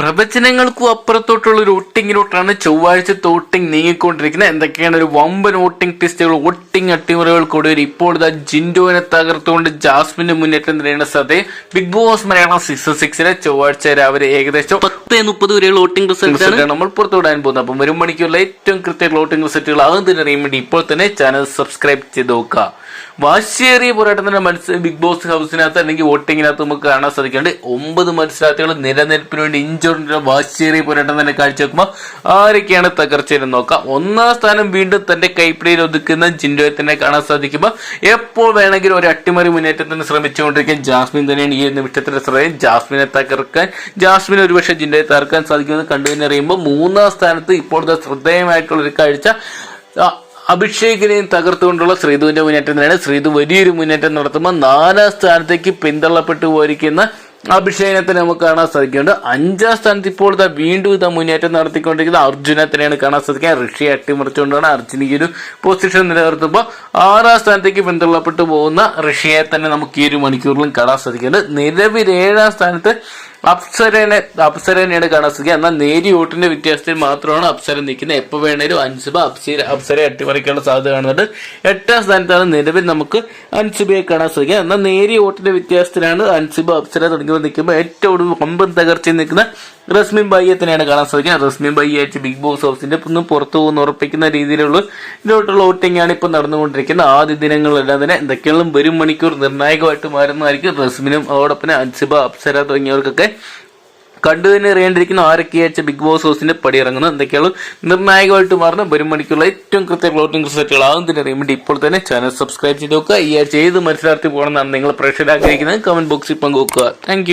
പ്രവചനങ്ങൾക്കും അപ്പുറത്തോട്ടുള്ള ഒരു ഒട്ടിങ്ങിലോട്ടാണ് ചൊവ്വാഴ്ച തോട്ടിങ് നീങ്ങിക്കൊണ്ടിരിക്കുന്നത്. എന്തൊക്കെയാണ് ഒരു വമ്പൻ വോട്ടിംഗ് ടെസ്റ്റുകൾ വോട്ടിംഗ് അട്ടിമറികൾക്കൊടുവിൽ ഇപ്പോൾ ഇതാ ജിൻഡോനെ തകർത്തുകൊണ്ട് ജാസ്മിന്റെ മുന്നേറ്റം നേരിടുന്ന സതെ ബിഗ് ബോസ് മലയാളം സീസൺ സിക്സിലെ ചൊവ്വാഴ്ച രാവിലെ ഏകദേശം പത്ത് മുപ്പത് വരെയുള്ള വോട്ടിംഗ് റിസൾട്ട് റിസൾട്ടാണ് നമ്മൾ പുറത്തുവിടാൻ പോകുന്നത്. അപ്പം വരും മണിക്കുള്ള ഏറ്റവും കൃത്യമായിട്ടുള്ള വോട്ടിംഗ് റിസൾട്ടുകൾ ആകും തന്നെ അറിയാൻ വേണ്ടി ഇപ്പോൾ തന്നെ ചാനൽ സബ്സ്ക്രൈബ് ചെയ്ത് നോക്കുക. വാശിയേറിയ പോരാട്ടത്തിന്റെ മത്സരം ബിഗ് ബോസ് ഹൗസിനകത്ത് അല്ലെങ്കിൽ വോട്ടിങ്ങിനകത്ത് നമുക്ക് കാണാൻ സാധിക്കുന്നുണ്ട്. ഒമ്പത് മത്സരാർത്ഥികൾ നിലനിൽപ്പിന് വേണ്ടി ഇഞ്ചോറിന്റെ വാശിയേറിയ പോരാട്ടം തന്നെ കാഴ്ചവെക്കുമ്പോൾ ആരൊക്കെയാണ് തകർച്ചയെന്ന് നോക്കാം. ഒന്നാം സ്ഥാനം വീണ്ടും തന്റെ കൈപ്പിടിയിൽ ഒതുക്കുന്ന ജിൻഡോയെ തന്നെ കാണാൻ സാധിക്കുമ്പോൾ എപ്പോൾ വേണമെങ്കിലും ഒരു അട്ടിമറി മുന്നേറ്റത്തിന് ശ്രമിച്ചുകൊണ്ടിരിക്കുന്ന ജാസ്മിൻ തന്നെയാണ് ഈ നിമിഷത്തിന്റെ ശ്രമം. ജാസ്മിനെ തകർക്കാൻ ജാസ്മിൻ ഒരുപക്ഷെ ജിൻഡോയെ തകർക്കാൻ സാധിക്കുമെന്ന് കണ്ടു തന്നെ അറിയുമ്പോൾ മൂന്നാം സ്ഥാനത്ത് ഇപ്പോഴത്തെ ശ്രദ്ധേയമായിട്ടുള്ള ഒരു കാഴ്ച. അഭിഷേകിനെയും തകർത്തുകൊണ്ടുള്ള ശ്രീധുവിന്റെ മുന്നേറ്റം തന്നെയാണ്. ശ്രീധു വലിയൊരു മുന്നേറ്റം നടത്തുമ്പോൾ നാലാം സ്ഥാനത്തേക്ക് പിന്തള്ളപ്പെട്ടു പോയിരിക്കുന്ന അഭിഷേകിനെ തന്നെ നമുക്ക് കാണാൻ സാധിക്കുന്നുണ്ട്. അഞ്ചാം സ്ഥാനത്ത് ഇപ്പോൾ വീണ്ടും ഇതാ മുന്നേറ്റം നടത്തിക്കൊണ്ടിരിക്കുന്ന അർജുനെ തന്നെയാണ് കാണാൻ സാധിക്കുക ഋഷി അട്ടിമറിച്ചുകൊണ്ടാണ് അർജുന ഈ ഒരു പൊസിഷൻ നിലനിർത്തുമ്പോൾ ആറാം സ്ഥാനത്തേക്ക് പിന്തള്ളപ്പെട്ടു പോകുന്ന ഋഷിയെ തന്നെ നമുക്ക് ഈ ഒരു മണിക്കൂറിലും കാണാൻ സാധിക്കുന്നുണ്ട്. നിലവിൽ ഏഴാം സ്ഥാനത്ത് അപ്സരനെ അപ്സരനെയാണ് കാണാൻ സാധിക്കുക എന്നാൽ നേരി വോട്ടിന്റെ വ്യത്യാസത്തിൽ മാത്രമാണ് അപ്സര നിൽക്കുന്നത്. എപ്പോൾ വേണേലും അൻസുബ അപ്സര അപ്സരെ അട്ടിമറിക്കാനുള്ള സാധ്യത കാണുന്നുണ്ട്. എട്ടാം സ്ഥാനത്താണ് നിലവിൽ നമുക്ക് അൻസുബയെ കാണാൻ സാധിക്കുക എന്നാൽ നേരി വോട്ടിന്റെ വ്യത്യാസത്തിലാണ് അൻസുബ അപ്സര തുടങ്ങിയവർ നിൽക്കുമ്പോൾ ഏറ്റവും ഒടുവിൽ വമ്പൻ തകർച്ചയിൽ നിൽക്കുന്ന റസ്മിൻ ബയ്യെ തന്നെയാണ് കാണാൻ സാധിക്കുക റസ്മിൻ ബയ്യ ആയിട്ട് ബിഗ് ബോസ് ഹൗസിന്റെ ഒന്നും പുറത്തു പോകുന്ന ഉറപ്പിക്കുന്ന രീതിയിലുള്ള ഇതിലോട്ടുള്ള വോട്ടിംഗ് ആണ് ഇപ്പോൾ നടന്നുകൊണ്ടിരിക്കുന്നത്. ആദ്യ ദിനങ്ങളെല്ലാം തന്നെ എന്തൊക്കെയാണ് വരും മണിക്കൂർ നിർണായകമായിട്ട് മാറുന്നതായിരിക്കും റസ്മിനും അതോടൊപ്പം അൻസിബ അപ്സര തുടങ്ങിയവർക്കൊക്കെ കണ്ടു തന്നെ അറിയേണ്ടിയിരിക്കുന്ന ആരൊക്കെയാച്ച ബിഗ് ബോസ് ഹൗസിന്റെ പടിയിറങ്ങുന്നത് എന്തൊക്കെയാണ് നിർണായകമായിട്ട് മാറുന്ന ഒരു മണിക്കുള്ള ഏറ്റവും കൃത്യ ക്ലോട്ടിംഗ് റിസൾട്ടുകൾ ആകും തന്നെ അറിയാൻ വേണ്ടി ഇപ്പോൾ തന്നെ ചാനൽ സബ്സ്ക്രൈബ് ചെയ്ത് നോക്കുക. ഈ ആഴ്ച ഏത് മത്സരാർത്ഥി പോകണമെന്നാണ് നിങ്ങൾ പ്രേക്ഷകർ ആഗ്രഹിക്കുന്നത്? കമന്റ് ബോക്സിൽ പങ്കുവെക്കുക. താങ്ക്